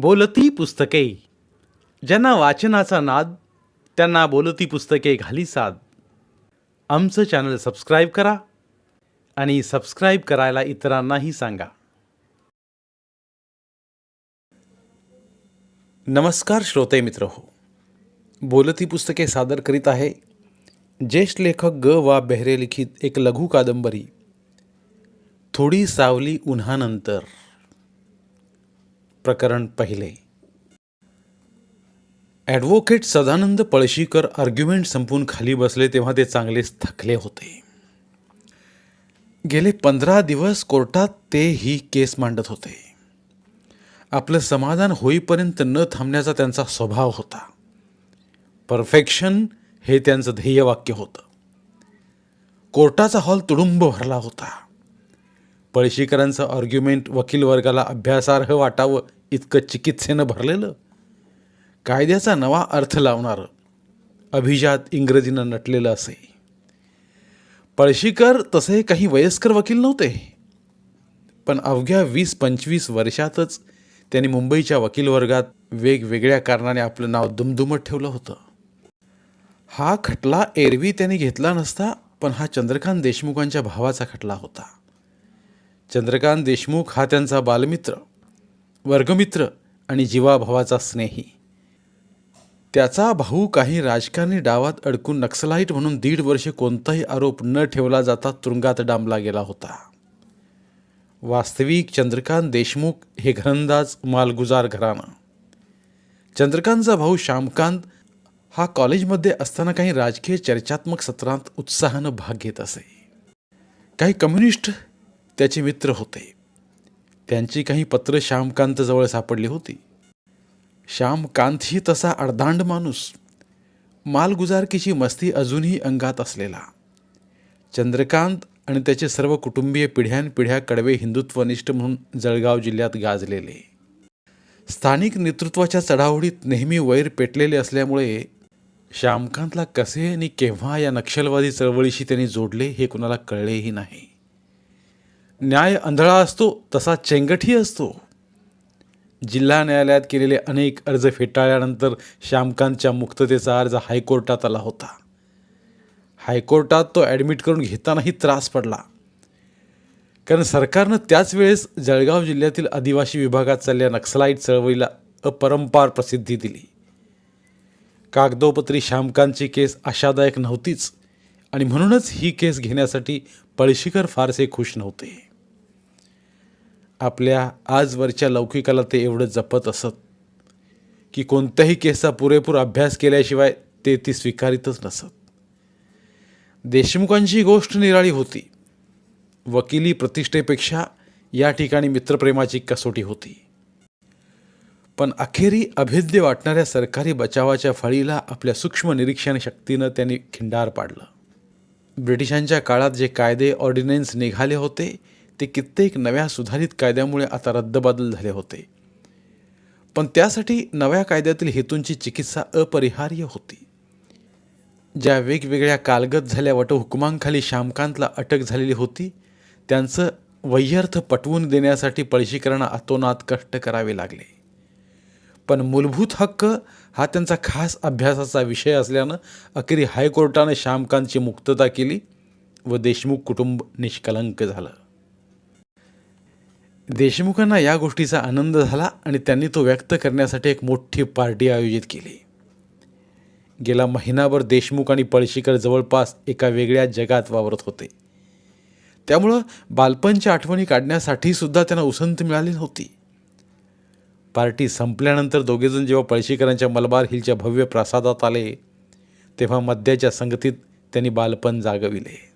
बोलती पुस्तके. ज्यांना वाचनाचा नाद त्यांना बोलती पुस्तके घाली साद. आमचं चॅनल सबस्क्राईब करा आणि सबस्क्राईब करायला इतरांनाही सांगा. नमस्कार श्रोते मित्र हो. बोलती पुस्तके सादर करीत आहे ज्येष्ठ लेखक ग. वा. बेहरे लिखित एक लघु कादंबरी. थोडी सावली उन्हानंतर. प्रकरण पहिले. ॲडव्होकेट सदानंद पळशीकर आर्ग्युमेंट संपून खाली बसले तेव्हा ते चांगलेच थकले होते. गेले पंधरा दिवस कोर्टात ते ही केस मांडत होते. आपलं समाधान होईपर्यंत न थांबण्याचा त्यांचा स्वभाव होता. परफेक्शन हे त्यांचं ध्येयवाक्य होतं. कोर्टाचा हॉल तुडुंब भरला होता. पळशीकरांचं आर्ग्युमेंट वकील वर्गाला अभ्यासार्ह वाटावं इतकं चिकित्सेनं भरलेलं. कायद्याचा नवा अर्थ लावणारं. अभिजात इंग्रजीनं नटलेलं असे. पळशीकर तसे काही वयस्कर वकील नव्हते. पण अवघ्या वीस पंचवीस वर्षातच त्यांनी मुंबईच्या वकील वर्गात वेगवेगळ्या कारणाने आपलं नाव दुमदुमत ठेवलं होतं. हा खटला एरवी त्यांनी घेतला नसता पण हा चंद्रकांत देशमुखांच्या भावाचा खटला होता. चंद्रकांत देशमुख हा त्यांचा बालमित्र. वर्गमित्र आणि जीवाभावाचा स्नेही. त्याचा भाऊ काही राजकारणी डावात अडकून नक्सलाईट म्हणून दीड वर्षे कोणताही आरोप न ठेवला जाता तुरुंगात डांबला गेला होता. वास्तविक चंद्रकांत देशमुख हे घरंदाज मालगुजार घराणं. चंद्रकांतचा भाऊ श्यामकांत हा कॉलेजमध्ये असताना काही राजकीय चर्चात्मक सत्रांत उत्साहानं भाग घेत असे. काही कम्युनिस्ट त्याचे मित्र होते. त्यांची काही पत्र श्यामकांतजवळ सापडली होती. श्यामकांतही तसा अर्धांड माणूस. मालगुजारकीची मस्ती अजूनही अंगात असलेला. चंद्रकांत आणि त्याचे सर्व कुटुंबीय पिढ्यानपिढ्या कडवे हिंदुत्वनिष्ठ म्हणून जळगाव जिल्ह्यात गाजलेले. स्थानिक नेतृत्वाच्या चढाओढीत नेहमी वैर पेटलेले असल्यामुळे श्यामकांतला कसे आणि केव्हा या नक्षलवादी चळवळीशी त्यांनी जोडले हे कुणाला कळलेही नाही. न्याय आंधळा असतो तसा चेंगटही असतो. जिल्हा न्यायालयात केलेले अनेक अर्ज फेटाळल्यानंतर श्यामकांतच्या मुक्ततेचा अर्ज हायकोर्टात आला होता. हायकोर्टात तो ॲडमिट करून घेतानाही त्रास पडला. कारण सरकारनं त्याच वेळेस जळगाव जिल्ह्यातील आदिवासी विभागात चालल्या नक्सलाईट चळवळीला अपरंपार प्रसिद्धी दिली. कागदोपत्री श्यामकांतची केस आशादायक नव्हतीच आणि म्हणूनच ही केस घेण्यासाठी पळशीकर फारसे खुश नव्हते. आपल्या आजवरच्या लौकिकाला ते एवढं जपत असत की कोणत्याही केसचा पुरेपूर अभ्यास केल्याशिवाय ते ती स्वीकारितच नसत. देशमुखांची गोष्ट निराळी होती. वकिली प्रतिष्ठेपेक्षा या ठिकाणी मित्रप्रेमाची कसोटी होती. पण अखेरी अभेद्य वाटणाऱ्या सरकारी बचावाच्या फळीला आपल्या सूक्ष्म निरीक्षण शक्तीनं त्यांनी खिंडार पाडलं. ब्रिटिशांच्या काळात जे कायदे ऑर्डिनन्स निघाले होते ते कित्येक नव्या सुधारित कायद्यामुळे आता रद्दबादल झाले होते. पण त्यासाठी नव्या कायद्यातील हेतूंची चिकित्सा अपरिहार्य होती. ज्या वेगवेगळ्या कालगत झाल्या वटहुकुमांखाली श्यामकांतला अटक झालेली होती त्यांचं वैयर्थ पटवून देण्यासाठी पळशीकरांना अतोनात कष्ट करावे लागले. पण मूलभूत हक्क हा त्यांचा खास अभ्यासाचा विषय असल्यानं अखेरी हायकोर्टानं श्यामकांतची मुक्तता केली व देशमुख कुटुंब निष्कलंक झालं. देशमुखांना या गोष्टीचा आनंद झाला आणि त्यांनी तो व्यक्त करण्यासाठी एक मोठी पार्टी आयोजित केली. गेला महिनाभर देशमुख आणि पळशीकर जवळपास एका वेगळ्या जगात वावरत होते. त्यामुळं बालपणच्या आठवणी काढण्यासाठी सुद्धा त्यांना उसंत मिळाली नव्हती. पार्टी संपल्यानंतर दोघेजण जेव्हा पळशीकरांच्या मलबार हिलच्या भव्य प्रासादात आले तेव्हा मद्याच्या संगतीत त्यांनी बालपण जागविले.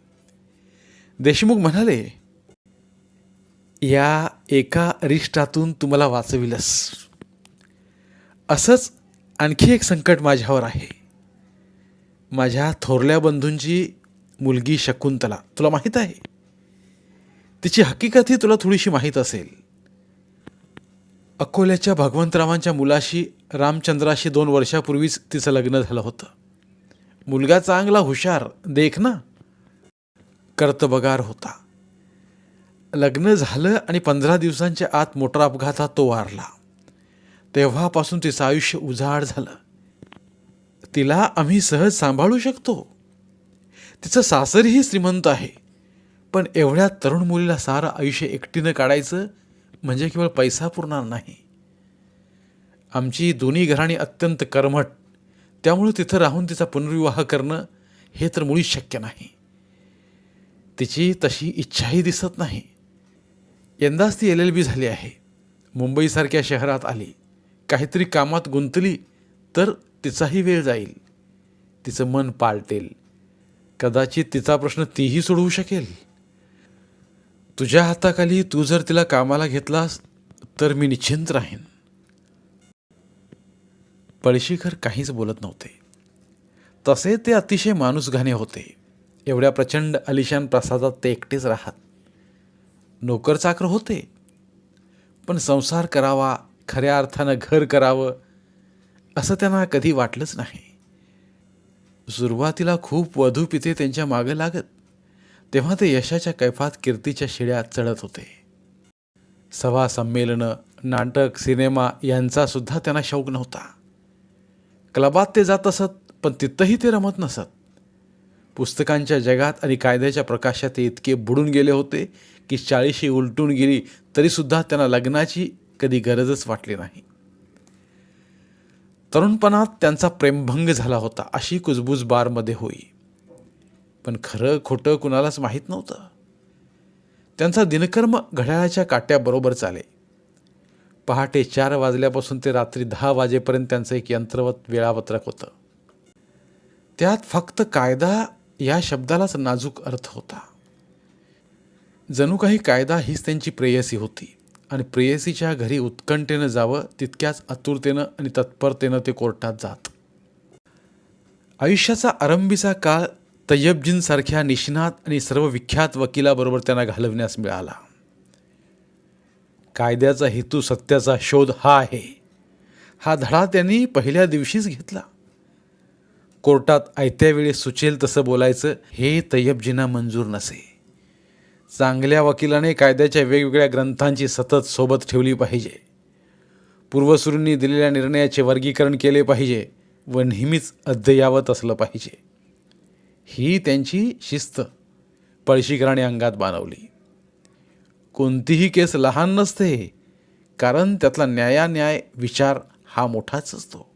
देशमुख म्हणाले या एका अरिष्टातून तुम्हाला वाचविलंस. असंच आणखी एक संकट माझ्यावर आहे. माझ्या थोरल्या बंधूंची मुलगी शकुंतला तुला माहीत आहे? तिची हकीकतही तुला थोडीशी माहीत असेल. अकोल्याच्या भगवंतरावांच्या मुलाशी रामचंद्राशी दोन वर्षापूर्वीच तिचं लग्न झालं होतं. मुलगा चांगला हुशार देख ना. कर्तबगार होता. लग्न झालं आणि पंधरा दिवसांच्या आत मोटार अपघातात तो वारला. तेव्हापासून तिचं आयुष्य उजाड झालं. तिला आम्ही सहज सांभाळू शकतो. तिचं सासरही श्रीमंत आहे. पण एवढ्या तरुण मुलीला सारं आयुष्य एकटीनं काढायचं म्हणजे केवळ पैसा पुरणार नाही. आमची दोन्ही घराणी अत्यंत कर्मठ. त्यामुळं तिथं राहून तिचा पुनर्विवाह करणं हे तर मुळीच शक्य नाही. तिची तशी इच्छाही दिसत नाही. यंदाच ती एल एल बी झाली आहे. मुंबईसारख्या शहरात आली. काहीतरी कामात गुंतली तर तिचाही वेळ जाईल. तिचं मन पालटेल. कदाचित तिचा प्रश्न तीही सोडवू शकेल. तुझ्या हाताखाली तू जर तिला कामाला घेतलास तर मी निश्चिंत राहीन. पळशीकर काहीच बोलत नव्हते. तसे ते अतिशय माणूसघाणे होते. एवढ्या प्रचंड अलिशान प्रसादात ते एकटेच राहत. नोकर चाकर होते. पण संसार करावा खऱ्या अर्थानं घर करावं असं त्यांना कधी वाटलंच नाही. सुरुवातीला खूप वधू पिते त्यांच्या मागं लागत तेव्हा ते यशाच्या कैफात कीर्तीच्या शिड्या चढत होते. सभा संमेलनं नाटक सिनेमा यांचा सुद्धा त्यांना शौक नव्हता. क्लबात ते जात असत पण तिथंही ते रमत नसत. पुस्तकांच्या जगात आणि कायद्याच्या प्रकाशात ते इतके बुडून गेले होते की चाळीशी उलटून गेली तरीसुद्धा त्यांना लग्नाची कधी गरजच वाटली नाही. तरुणपणात त्यांचा प्रेमभंग झाला होता अशी कुजबूज बारमध्ये होई. पण खरं खोटं कुणालाच माहीत नव्हतं. त्यांचा दिनकर्म घड्याळाच्या काट्याबरोबर चाले. पहाटे चार वाजल्यापासून ते रात्री दहा वाजेपर्यंत त्यांचं एक यंत्रवत वेळापत्रक होतं. त्यात फक्त कायदा या शब्दालाच नाजूक अर्थ होता. जणू काही कायदा हीच त्यांची प्रेयसी होती. आणि प्रेयसीच्या घरी उत्कंठेनं जावं तितक्याच आतुरतेनं आणि तत्परतेनं ते कोर्टात जात. आयुष्याचा आरंभीचा काळ तय्यबजींसारख्या निष्णात आणि सर्व विख्यात वकिलाबरोबर त्यांना घालवण्यास मिळाला. कायद्याचा हेतू सत्याचा शोध हा आहे. हा धडा त्यांनी पहिल्या दिवशीच घेतला. कोर्टात आयत्यावेळी सुचेल तसं बोलायचं हे तय्यबजींना मंजूर नसे. चांगल्या वकिलाने कायद्याच्या वेगवेगळ्या ग्रंथांची सतत सोबत ठेवली पाहिजे. पूर्वसुरींनी दिलेल्या निर्णयाचे वर्गीकरण केले पाहिजे व नेहमीच अद्ययावत असलं पाहिजे. ही त्यांची शिस्त पळशीकराने अंगात बांधवली. कोणतीही केस लहान नसते कारण त्यातला न्यायान्याय विचार हा मोठाच असतो.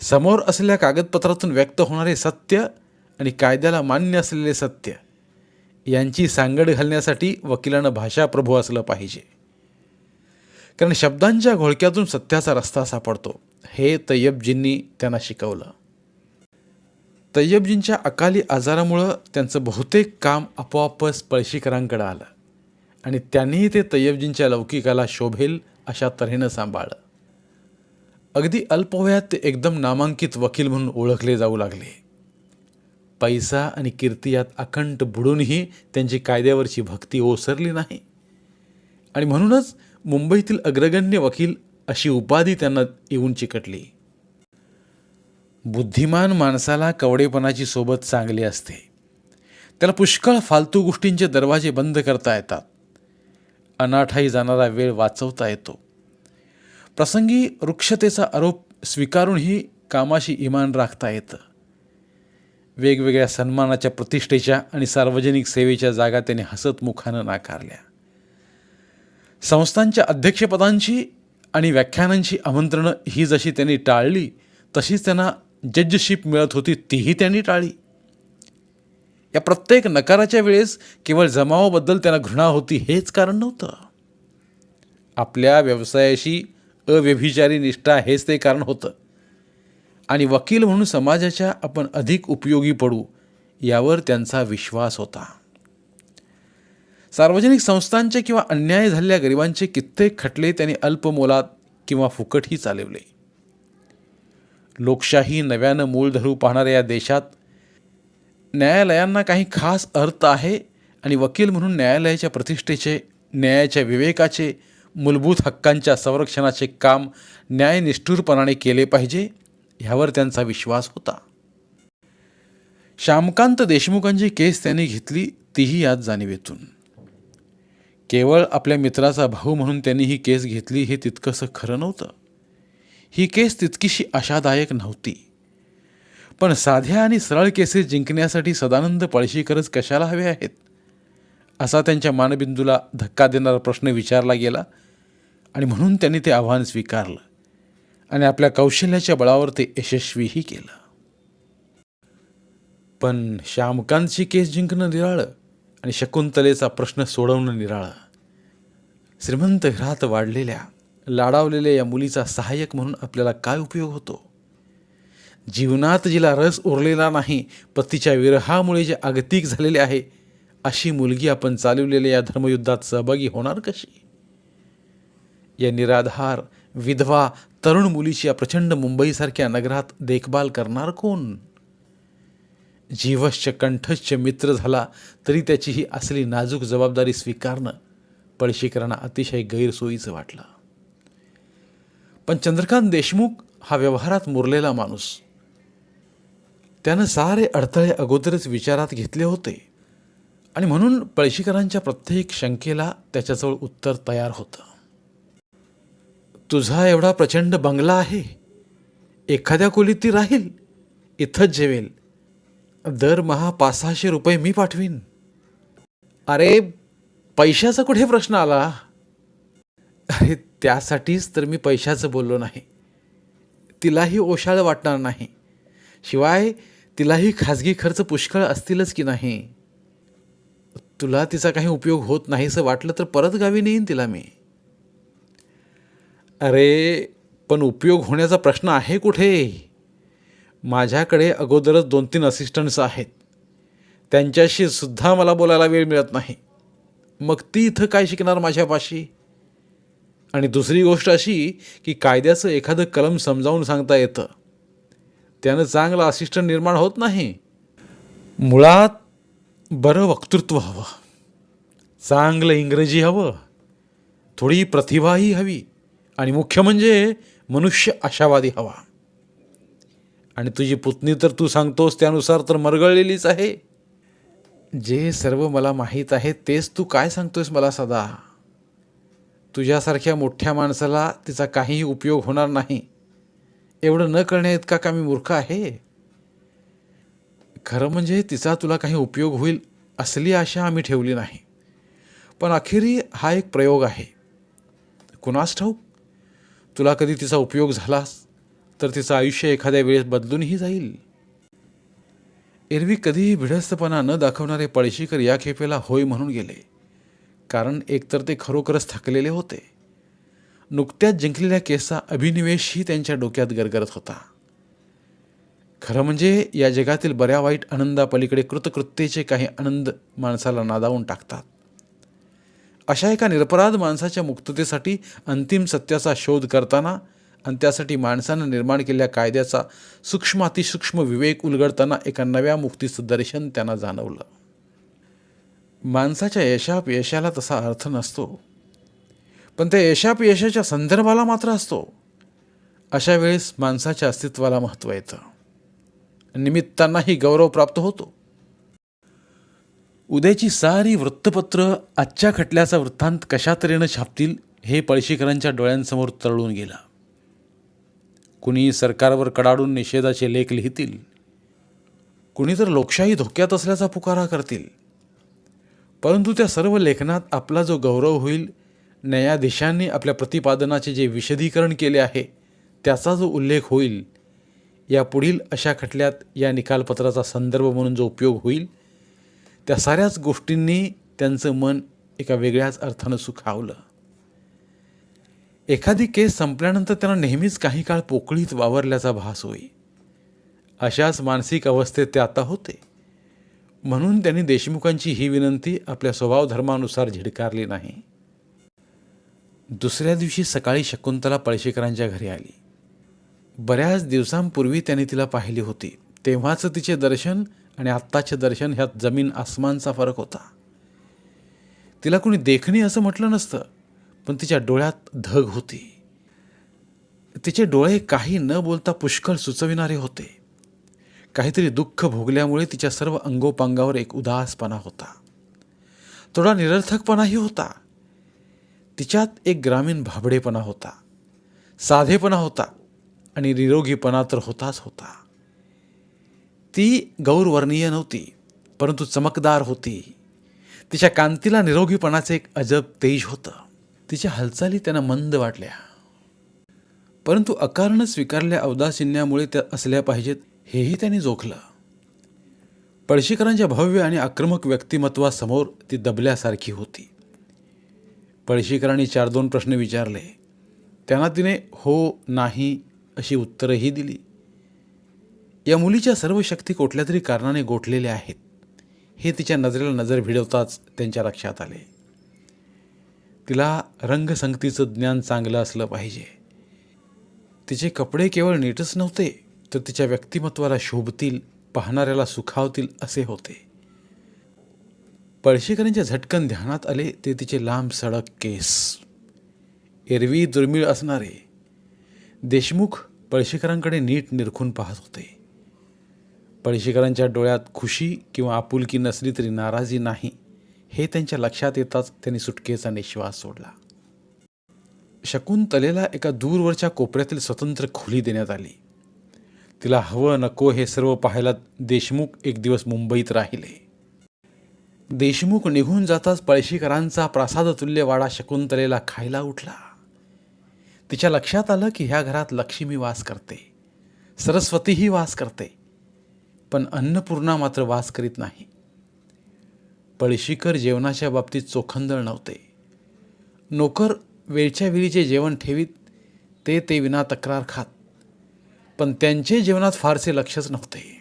समोर असलेल्या कागदपत्रातून व्यक्त होणारे सत्य आणि कायद्याला मान्य असलेले सत्य यांची सांगड घालण्यासाठी वकिलानं भाषा प्रभू असलं पाहिजे. कारण शब्दांच्या घोळक्यातून सत्याचा रस्ता सापडतो. हे तय्यबजींनी त्यांना शिकवलं. तय्यबजींच्या अकाली आजारामुळं त्यांचं बहुतेक काम आपोआपच पळशीकरांकडे आलं. आणि त्यांनीही ते तय्यबजींच्या लौकिकाला शोभेल अशा तऱ्हेनं सांभाळलं. अगदी अल्पवयात ते एकदम नामांकित वकील म्हणून ओळखले जाऊ लागले. पैसा आणि कीर्ती यात अखंड बुडूनही त्यांची कायद्यावरची भक्ती ओसरली नाही. आणि म्हणूनच मुंबईतील अग्रगण्य वकील अशी उपाधी त्यांना येऊन चिकटली. बुद्धिमान माणसाला कवडेपणाची सोबत चांगली असते. त्याला पुष्कळ फालतू गोष्टींचे दरवाजे बंद करता येतात. अनाठाई जाणारा वेळ वाचवता येतो. प्रसंगी वृक्षतेचा आरोप स्वीकारूनही कामाशी इमान राखता येतं. वेगवेगळ्या सन्मानाच्या प्रतिष्ठेच्या आणि सार्वजनिक सेवेच्या जागा त्याने हसतमुखानं नाकारल्या. संस्थांच्या अध्यक्षपदांची आणि व्याख्यानांची आमंत्रणं ही जशी त्यांनी टाळली तशीच त्यांना जजशिप मिळत होती तीही त्यांनी टाळली या प्रत्येक नकाराच्या वेळेस केवळ जमावाबद्दल त्यांना घृणा होती हेच कारण नव्हतं. आपल्या व्यवसायाशी अव्यभिचारी निष्ठा हेच ते कारण होतं. आणि वकील म्हणून समाजाच्या आपण अधिक उपयोगी पडू यावर त्यांचा विश्वास होता. सार्वजनिक संस्थांचे किंवा अन्याय झालेल्या गरिबांचे कित्येक खटले त्यांनी अल्पमोलात किंवा फुकटही चालवले. लोकशाही नव्यानं मूळ धरू पाहणाऱ्या या देशात न्यायालयांना काही खास अर्थ आहे आणि वकील म्हणून न्यायालयाच्या प्रतिष्ठेचे न्यायाच्या विवेकाचे मूलभूत हक्कांच्या संरक्षणाचे काम न्यायनिष्ठुरपणाने केले पाहिजे ह्यावर त्यांचा विश्वास होता. श्यामकांत देशमुखांची केस त्यांनी घेतली तीही यात जाणीवेतून. केवळ आपल्या मित्राचा भाऊ म्हणून त्यांनी ही केस घेतली हे तितकंसं खरं नव्हतं. ही केस तितकीशी आशादायक नव्हती. पण साध्या आणि सरळ केसेस जिंकण्यासाठी सदानंद पळशीकरच कशाला हवे आहेत? असा त्यांच्या मानबिंदूला धक्का देणारा प्रश्न विचारला गेला आणि म्हणून त्यांनी ते आव्हान स्वीकारलं. आणि आपल्या कौशल्याच्या बळावर ते यशस्वीही केलं. पण श्यामकांतची केस जिंकणं निराळं आणि शकुंतलेचा प्रश्न सोडवणं निराळं. श्रीमंत घरात वाढलेल्या लाडावलेल्या या मुलीचा सहाय्यक म्हणून आपल्याला काय उपयोग होतो? जीवनात जिला रस उरलेला नाही पतीच्या विरहामुळे जे आगतिक झालेले आहे अशी मुलगी आपण चालवलेल्या या धर्मयुद्धात सहभागी होणार कशी? या निराधार विधवा तरुण मुलीची या प्रचंड मुंबईसारख्या नगरात देखभाल करणार कोण? जीवश्च कंठश्च मित्र झाला तरी त्याची ही असली नाजूक जबाबदारी स्वीकारणं पळशीकरांना अतिशय गैरसोयीचं वाटलं. पण चंद्रकांत देशमुख हा व्यवहारात मुरलेला माणूस. त्यानं सारे अडथळे अगोदरच विचारात घेतले होते आणि म्हणून पळशीकरांच्या प्रत्येक शंकेला त्याच्याजवळ उत्तर तयार होतं. तुझा एवढा प्रचंड बंगला आहे. एखाद्या खोलीत ती राहील. इथंच जेवेल. दरमहा पाच सहाशे रुपये मी पाठवीन. अरे पैशाचा कुठे प्रश्न आला? अरे त्यासाठीच तर मी पैशाचं बोललो नाही. तिलाही ओशाळ वाटणार नाही. शिवाय तिलाही खाजगी खर्च पुष्कळ असतीलच की नाही? तुला तिचा काही उपयोग होत नाहीसं वाटलं तर परत गावी नेईन तिला मी. अरे पण उपयोग होण्याचा प्रश्न आहे कुठे? माझ्याकडे अगोदरच दोन तीन असिस्टंट्स आहेत. त्यांच्याशी सुद्धा मला बोलायला वेळ मिळत नाही. मग ती इथं काय शिकणार माझ्यापाशी? आणि दुसरी गोष्ट अशी की कायद्याचं एखादं कलम समजावून सांगता येतं. त्यानं चांगलं असिस्टंट निर्माण होत नाही. मुळात बरं वक्तृत्व हवं. चांगलं इंग्रजी हवं. थोडी प्रतिभाही हवी. आणि मुख्य म्हणजे मनुष्य आशावादी हवा. आणि तुझी पुतणी तर तू सांगतोस त्यानुसार तर मरगळलेलीच आहे. जे सर्व मला माहीत आहे तेच तू काय सांगतोयस मला सदा? तुझ्यासारख्या मोठ्या माणसाला तिचा काहीही उपयोग होणार नाही. एवढं न करण्या इतका का मी मूर्ख आहे? खरं म्हणजे तिचा तुला काही उपयोग होईल असली आशा आम्ही ठेवली नाही. पण अखेरी हा एक प्रयोग आहे. कुणास ठाऊक? तुला कधी तिचा उपयोग झालास? तर तिचं आयुष्य एखाद्या वेळेस बदलूनही जाईल. एरवी कधीही भिडस्तपणा न दाखवणारे पळशीकर या खेपेला होय म्हणून गेले. कारण एकतर ते खरोखरच थकलेले होते. नुकत्याच जिंकलेल्या केसचा अभिनिवेशही त्यांच्या डोक्यात गरगरत होता. खरं म्हणजे या जगातील बऱ्या वाईट आनंदापलीकडे कृतकृत्येचे काही आनंद माणसाला नादावून टाकतात. अशा एका निरपराध माणसाच्या मुक्ततेसाठी अंतिम सत्याचा शोध करताना आणि त्यासाठी माणसानं निर्माण केलेल्या कायद्याचा सूक्ष्मातिसूक्ष्म विवेक उलगडताना एका नव्या मुक्तीचं दर्शन त्यांना जाणवलं. माणसाच्या यशापयशाला तसा अर्थ नसतो. पण त्या यशापयशाच्या संदर्भाला मात्र असतो. अशा वेळेस माणसाच्या अस्तित्वाला महत्त्व येतं. निमित्तांनाही गौरव प्राप्त होतो. उद्याची सारी वृत्तपत्र आजच्या खटल्याचा वृत्तांत कशा तऱ्हेनं छापतील हे पळशीकरांच्या डोळ्यांसमोर तरळून गेला. कुणी सरकारवर कडाडून निषेधाचे लेख लिहितील? कुणी तर लोकशाही धोक्यात असल्याचा पुकारा करतील? परंतु त्या सर्व लेखनात आपला जो गौरव होईल न्यायाधीशांनी आपल्या प्रतिपादनाचे जे विशदीकरण केले आहे त्याचा जो उल्लेख होईल या पुढील अशा खटल्यात या निकालपत्राचा संदर्भ म्हणून जो उपयोग होईल त्या साऱ्याच गोष्टींनी त्यांचं मन एका वेगळ्याच अर्थानं सुखावलं. एखादी केस संपल्यानंतर त्यांना नेहमीच काही काळ पोकळीत वावरल्याचा भास होई. अशाच मानसिक अवस्थेत ते आता होते. म्हणून त्यांनी देशमुखांची ही विनंती आपल्या स्वभावधर्मानुसार झिडकारली नाही. दुसऱ्या दिवशी सकाळी शकुंतला पळशेकरांच्या घरी आली. बऱ्याच दिवसांपूर्वी त्यांनी तिला पाहिली होती. तेव्हाचं तिचे दर्शन आणि आत्ताचे दर्शन ह्यात जमीन आसमानचा फरक होता. तिला कुणी देखणे असं म्हटलं नसतं पण तिच्या डोळ्यात धग होती. तिचे डोळे काही न बोलता पुष्कळ सुचविणारे होते. काहीतरी दुःख भोगल्यामुळे तिच्या सर्व अंगोपांगावर एक उदासपणा होता. थोडा निरर्थकपणाही होता. तिच्यात एक ग्रामीण भाबडेपणा होता. साधेपणा होता आणि निरोगीपणा तर होताच होता. ती गौरवर्णीय नव्हती परंतु चमकदार होती. तिच्या कांतीला निरोगीपणाचं एक अजब तेज होतं. तिच्या हालचाली त्यांना मंद वाटल्या. परंतु अकारण स्वीकारल्या अवदासिन्यामुळे त्या असल्या पाहिजेत हेही त्यांनी जोखलं. पळशीकरांच्या भव्य आणि आक्रमक व्यक्तिमत्वासमोर ती दबल्यासारखी होती. पळशीकरांनी चार दोन प्रश्न विचारले. त्यांना तिने हो नाही अशी उत्तरंही दिली. या मुलीच्या सर्व शक्ती कुठल्या तरी कारणाने गोठलेल्या आहेत. हे तिच्या नजरेला नजर भिडवताच त्यांच्या लक्षात आले. तिला रंगसंगतीचं ज्ञान चांगलं असलं पाहिजे. तिचे कपडे केवळ नीटच नव्हते तर तिच्या व्यक्तिमत्वाला शोभतील पाहणाऱ्याला सुखावतील असे होते. पळशीकरांच्या झटकन ध्यानात आले ते तिचे लांब सडक केस. एरवी दुर्मिळ असणारे. देशमुख पळशीकरांकडे नीट निरखून पाहत होते. पळशीकरांच्या डोळ्यात खुशी किंवा आपुलकी नसली तरी नाराजी नाही. हे त्यांच्या लक्षात येताच त्यांनी सुटकेचा निश्वास सोडला. शकुंतलेला एका दूरवरच्या कोपऱ्यातील स्वतंत्र खोली देण्यात आली. तिला हवं नको हे सर्व पाहायला देशमुख एक दिवस मुंबईत राहिले. देशमुख निघून जाताच पळशीकरांचा प्रासादतुल्य वाडा शकुंतलेला खायला उठला. तिच्या लक्षात आलं की ह्या घरात लक्ष्मी वास करते. सरस्वतीही वास करते. पण अन्नपूर्णा मात्र वास करीत नाही. पळशीकर जेवणाच्या बाबतीत चोखंदळ नव्हते. नोकर वेळच्या वेळी जे जेवण ठेवीत ते ते विना तक्रार खात. पण त्यांचे जेवणात फारसे लक्षच नव्हते.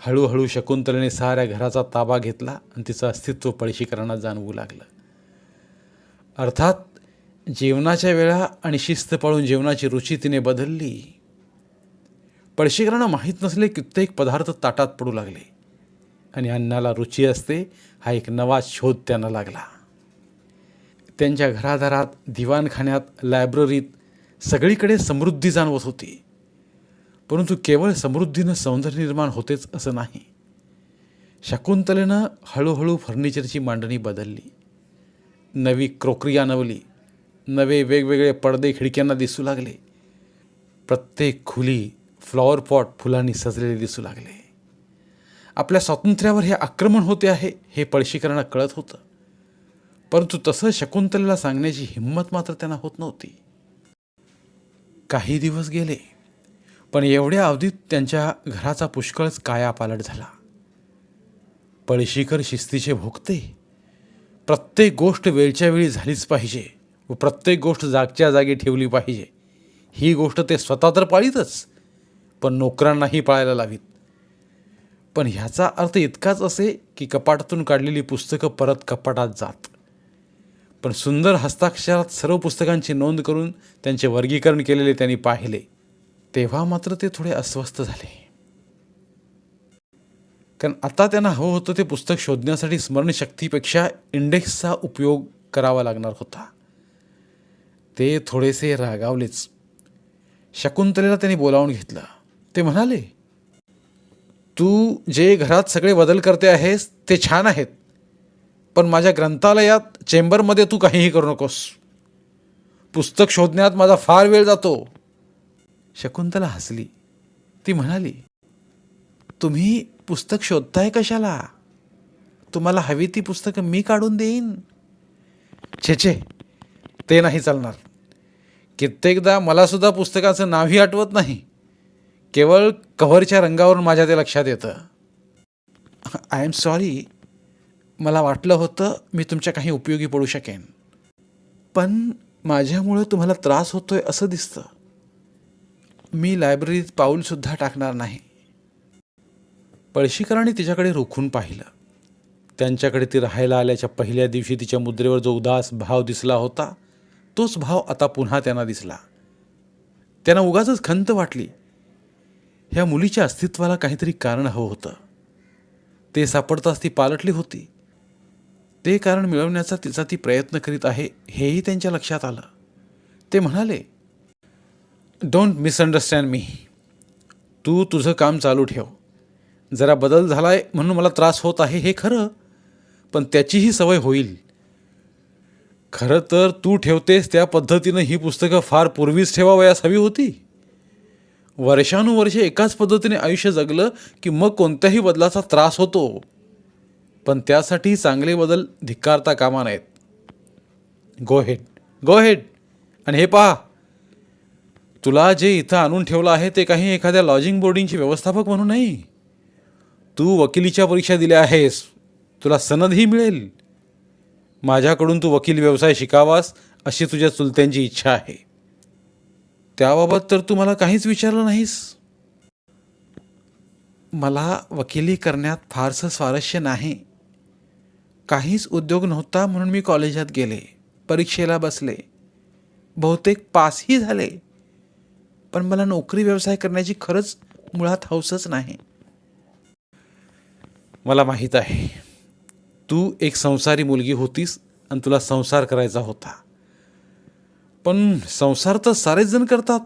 हळूहळू शकुंतलेने साऱ्या घराचा ताबा घेतला आणि तिचं अस्तित्व पळशीकरांना जाणवू लागलं. अर्थात जेवणाच्या वेळा आणि शिस्त पाळून जेवणाची रुची तिने बदलली. पळशीकरांना माहीत नसले कित्येक पदार्थ ताटात पडू लागले. आणि अन्नाला रुची असते हा एक नवा शोध त्यांना लागला. त्यांच्या घरादारात दिवाणखान्यात लायब्ररीत सगळीकडे समृद्धी जाणवत होती. परंतु केवळ समृद्धीनं सौंदर्य निर्माण होतेच असं नाही. शकुंतलेनं हळूहळू फर्निचरची मांडणी बदलली. नवी क्रोकरी आणवली. नवे वेगवेगळे पडदे खिडक्यांना दिसू लागले. प्रत्येक खुली फ्लॉवर पॉट फुलांनी सजलेले दिसू लागले. आपल्या स्वातंत्र्यावर हे आक्रमण होते आहे हे पळशीकरांना कळत होतं. परंतु तसं शकुंतलेला सांगण्याची हिंमत मात्र त्यांना होत नव्हती. काही दिवस गेले पण एवढ्या अवधीत त्यांच्या घराचा पुष्कळच कायापालट झाला. पळशीकर शिस्तीचे भोगते. प्रत्येक गोष्ट वेळच्या वेळी झालीच पाहिजे व प्रत्येक गोष्ट जागच्या जागी ठेवली पाहिजे. ही गोष्ट ते स्वतः तर पाळीतच. पण नोकरांनाही पाळायला लावीत. पण ह्याचा अर्थ इतकाच असे की कपाटातून काढलेली पुस्तकं परत कपाटात जात. पण सुंदर हस्ताक्षरात सर्व पुस्तकांची नोंद करून त्यांचे वर्गीकरण केलेले त्यांनी पाहिले तेव्हा मात्र ते थोडे अस्वस्थ झाले. कारण आता त्यांना हवं होतं ते पुस्तक शोधण्यासाठी स्मरणशक्तीपेक्षा इंडेक्सचा उपयोग करावा लागणार होता. ते थोडेसे रागावलेच. शकुंतलेला त्यांनी बोलावून घेतलं. ते म्हणाले तू जे घरात सगळे बदल करते आहेस ते छान आहेत पण माझ्या ग्रंथालयात चेंबरमध्ये तू काहीही करू नकोस. पुस्तक शोधण्यात माझा फार वेळ जातो. शकुंतला हसली. ती म्हणाली तुम्ही पुस्तक शोधताय कशाला? तुम्हाला हवी ती पुस्तकं मी काढून देईन. छे छे ते नाही चालणार. कित्येकदा मलासुद्धा पुस्तकाचं नावही आठवत नाही. केवळ कव्हरच्या रंगावरून माझ्या ते लक्षात येतं. आय एम सॉरी मला वाटलं होतं मी तुमच्या काही उपयोगी पडू शकेन. पण माझ्यामुळं तुम्हाला त्रास होतो आहे असं दिसतं. मी लायब्ररीत पाऊलसुद्धा टाकणार नाही. पळशीकरांनी तिच्याकडे रोखून पाहिलं. त्यांच्याकडे ती राहायला आल्याच्या पहिल्या दिवशी तिच्या मुद्रेवर जो उदास भाव दिसला होता तोच भाव आता पुन्हा त्यांना दिसला. त्यांना उगाच खंत वाटली. ह्या मुलीच्या अस्तित्वाला काहीतरी कारण हवं होतं. ते सापडताच ती पालटली होती. ते कारण मिळवण्याचा तिचा ती प्रयत्न करीत आहे हेही त्यांच्या लक्षात आलं. ते म्हणाले डोंट मिसअंडरस्टँड मी तू तुझं काम चालू ठेव. जरा बदल झाला आहे म्हणून मला त्रास होत आहे हे खरं पण त्याचीही सवय होईल. खरं तर तू ठेवतेस त्या पद्धतीनं ही पुस्तकं फार पूर्वीच ठेवावयास हवी होती. वर्षानुवर्षे एकाच पद्धतीने आयुष्य जगलं की मग कोणत्याही बदलाचा त्रास होतो. पण त्यासाठी चांगले बदल धिक्कारता कामा नाहीत गो हेड गो हेड आणि हे पहा. तुला जे इथं आणून ठेवलं आहे ते काही एखाद्या लॉजिंग बोर्डिंगचे व्यवस्थापक म्हणून नाही तू वकिलीच्या परीक्षा दिल्या आहेस. तुला सनदही मिळेल. माझ्याकडून तू वकील व्यवसाय शिकावास अशी तुझ्या चुलत्यांची इच्छा आहे. त्याबाबत तर तू मला काहीच विचारलं नाहीस. मला वकिली करण्यात फारसं स्वारस्य नाही. काहीच उद्योग नव्हता म्हणून मी कॉलेजात गेले परीक्षेला बसले. बहुतेक पासही झाले. पण मला नोकरी व्यवसाय करण्याची खरंच मुळात हौसच नाही. मला माहीत आहे तू एक संसारी मुलगी होतीस आणि तुला संसार करायचा होता. पण संसार तर सारेच जण करतात.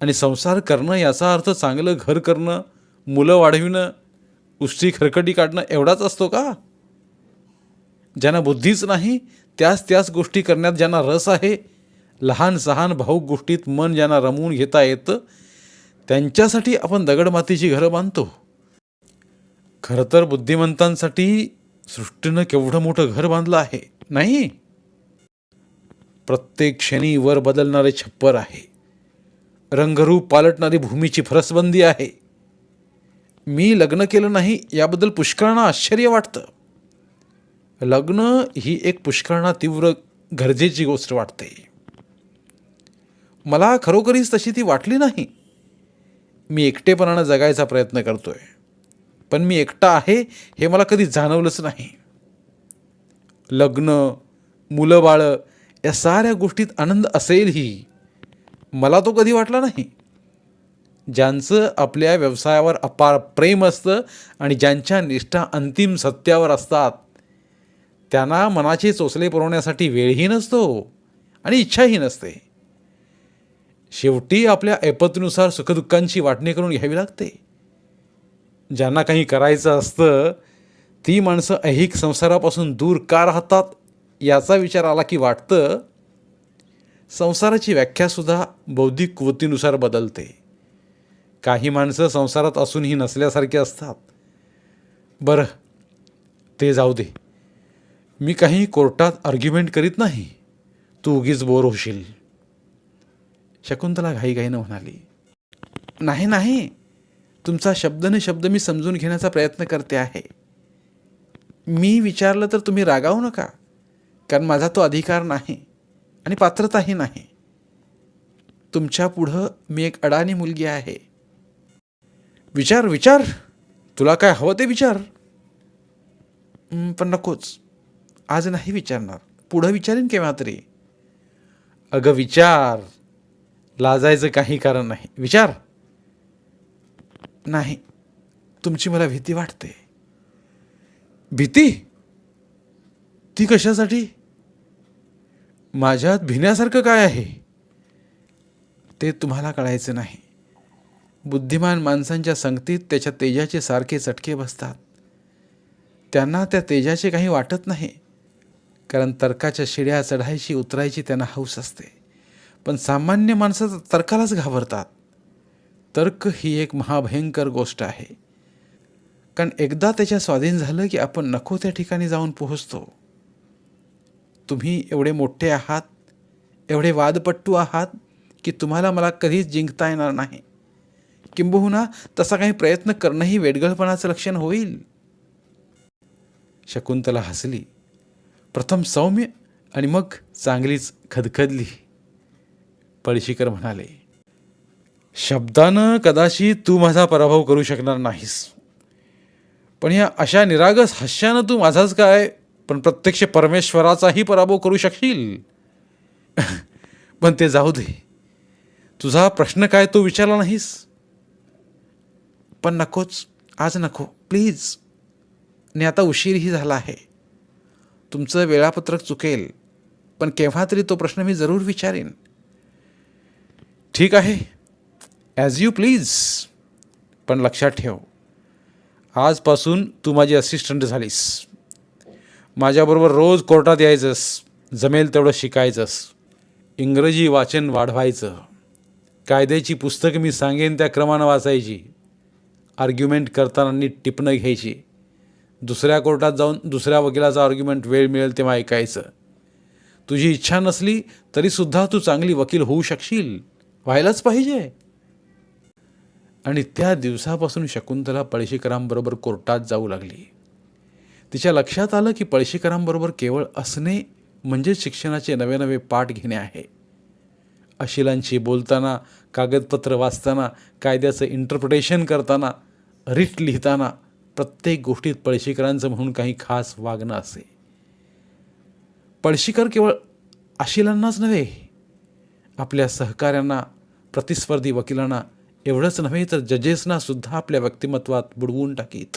आणि संसार करणं याचा अर्थ चांगलं घर करणं मुलं वाढविणं उष्टी खरकटी काढणं एवढाच असतो का? ज्यांना बुद्धीच नाही त्याच त्याच गोष्टी करण्यात ज्यांना रस आहे लहान सहान भाऊक गोष्टीत मन ज्यांना रमवून घेता येतं त्यांच्यासाठी आपण दगडमातीची घरं बांधतो. खरं तर बुद्धिमंतांसाठी सृष्टीनं केवढं मोठं घर बांधलं आहे नाही? प्रत्येक क्षणी वर बदलणारे छप्पर आहे. रंगरूप पालटणारी भूमीची फरसबंदी आहे. मी लग्न केलं नाही याबद्दल पुष्कळांना आश्चर्य वाटतं. लग्न ही एक पुष्कळांना तीव्र गरजेची गोष्ट वाटते. मला खरोखरीच तशी ती वाटली नाही. मी एकटेपणानं जगायचा प्रयत्न करतोय. पण मी एकटा आहे हे मला कधी जाणवलंच नाही. लग्न मुलं बाळं या साऱ्या गोष्टीत आनंद असेलही मला तो कधी वाटला नाही. ज्यांचं आपल्या व्यवसायावर अपार प्रेम असतं आणि ज्यांच्या निष्ठा अंतिम सत्यावर असतात त्यांना मनाचे चोचले पुरवण्यासाठी वेळही नसतो आणि इच्छाही नसते. शेवटी आपल्या ऐपतीनुसार सुखदुःखांची वाटणी करून घ्यावी लागते. ज्यांना काही करायचं असतं ती माणसं ऐहिक संसारापासून दूर का राहतात? याचा विचार आला की वाटतं संसाराची व्याख्यासुद्धा बौद्धिक कृतीनुसार बदलते. काही माणसं संसारात असूनही नसल्यासारखे असतात. बरं ते जाऊ दे. मी काही कोर्टात आर्ग्युमेंट करीत नाही. तू उगीच बोर होशील. शकुंतला घाईघाईनं म्हणाली नाही नाही. तुमचा शब्दने शब्द मी समजून घेण्याचा प्रयत्न करते आहे. मी विचारलं तर तुम्ही रागावू नका. कारण माझा तो अधिकार नाही आणि पात्रताही नाही. तुमच्या पुढं मी एक अडाणी मुलगी आहे. विचार विचार. तुला काय हवं ते विचार. पण नकोच. आज नाही विचारणार. पुढं विचारेन केव्हा तरी. अगं विचार. लाजायचं काही कारण नाही. विचार. नाही. तुमची मला भीती वाटते. भीती? ती कशासाठी? माझ्यात भिण्यासारखं काय आहे? ते तुम्हाला कळायचं नाही. बुद्धिमान माणसांच्या संगतीत त्याच्या तेजाचे सारखे चटके बसतात. त्यांना त्या तेजाचे काही वाटत नाही. कारण तर्काच्या शिड्या चढायची उतरायची त्यांना हौस असते. पण सामान्य माणसं तर्कालाच घाबरतात. तर्क ही एक महाभयंकर गोष्ट आहे. कारण एकदा त्याच्या स्वाधीन झालं की आपण नको त्या ठिकाणी जाऊन पोहोचतो. तुम्ही एवढे मोठे आहात एवढे वादपट्टू आहात की तुम्हाला मला कधीच जिंकता येणार नाही. किंबहुना तसा काही प्रयत्न करणंही वेडगळपणाचं लक्षण होईल. शकुंतला हसली. प्रथम सौम्य आणि मग चांगलीच खदखदली. पळशीकर म्हणाले शब्दानं कदाचित तू माझा पराभव करू शकणार नाहीस. पण या अशा निरागस हास्यानं तू माझाच काय पण प्रत्यक्ष परमेश्वराचाही पराभव करू शकशील. पण ते जाऊ दे. तुझा प्रश्न काय तो विचारला नाहीस? पण नकोच. आज नको. प्लीज. आणि आता उशीरही झाला आहे. तुमचं वेळापत्रक चुकेल. पण केव्हा तरी तो प्रश्न मी जरूर विचारेन. ठीक आहे. ॲज यू प्लीज पण लक्षात ठेव. आजपासून तू माझी असिस्टंट झालीस. माझ्याबरोबर रोज कोर्टात यायचंस जमेल तेवढं शिकायचंस इंग्रजी वाचन वाढवायचं. कायद्याची पुस्तकं मी सांगेन त्या क्रमानं वाचायची. आर्ग्युमेंट करताना नीट टिपणं घ्यायची. दुसऱ्या कोर्टात जाऊन दुसऱ्या वकिलाचा आर्ग्युमेंट वेळ मिळेल तेव्हा ऐकायचं. तुझी इच्छा नसली तरीसुद्धा तू चांगली वकील होऊ शकशील. व्हायलाच पाहिजे. आणि त्या दिवसापासून शकुंतला पळशीकरांबरोबर कोर्टात जाऊ लागली. तिच्या लक्षात आलं की पळशीकरांबरोबर केवळ असणे म्हणजे शिक्षणाचे नवे नवे पाठ घेणे आहे. अशिलांशी बोलताना कागदपत्र वाचताना कायद्याचं इंटरप्रिटेशन करताना रिट लिहिताना प्रत्येक गोष्टीत पळशीकरांचं म्हणून काही खास वागणं असे. पळशीकर केवळ अशिलांनाच नव्हे आपल्या सहकाऱ्यांना प्रतिस्पर्धी वकिलांना एवढंच नव्हे तर जजेसना सुद्धा आपल्या व्यक्तिमत्वात बुडवून टाकीत.